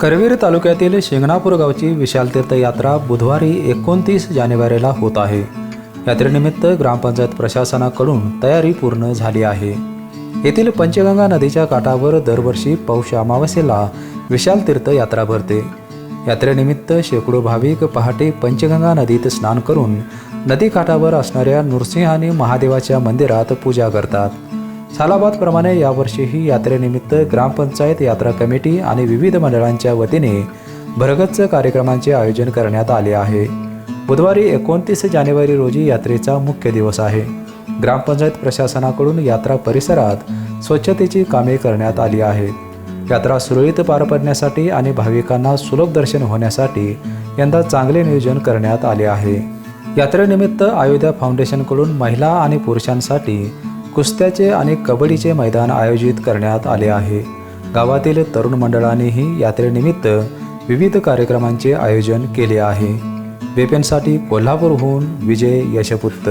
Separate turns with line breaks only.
करवीर तालुक्यातील शिंगणापूर गावची विशालतीर्थ यात्रा बुधवारी एकोणतीस जानेवारीला होत आहे. यात्रेनिमित्त ग्रामपंचायत प्रशासनाकडून तयारी पूर्ण झाली आहे. येथील पंचगंगा नदीच्या काठावर दरवर्षी पौष अमावस्येला विशाल तीर्थयात्रा भरते. यात्रेनिमित्त शेकडो भाविक पहाटे पंचगंगा नदीत स्नान करून नदीकाठावर असणाऱ्या नृसिंहानी महादेवाच्या मंदिरात पूजा करतात. सालाबादप्रमाणे यावर्षीही यात्रेनिमित्त ग्रामपंचायत यात्रा कमिटी आणि विविध मंडळांच्या वतीने भरगच्च कार्यक्रमांचे आयोजन करण्यात आले आहे. बुधवारी एकोणतीस जानेवारी रोजी यात्रेचा मुख्य दिवस आहे. ग्रामपंचायत प्रशासनाकडून यात्रा परिसरात स्वच्छतेची कामे करण्यात आली आहेत यात्रा सुरळीत पार पडण्यासाठी आणि भाविकांना सुलभ दर्शन होण्यासाठी यंदा चांगले नियोजन करण्यात आले आहे. यात्रेनिमित्त अयोध्या फाउंडेशनकडून महिला आणि पुरुषांसाठी कुस्त्याचे आणि कबड्डीचे मैदान आयोजित करण्यात आले आहे. गावातील तरुण मंडळांनीही यात्रेनिमित्त विविध कार्यक्रमांचे आयोजन केले आहे. वेपेनसाठी कोल्हापूरहून विजय यशपुत्त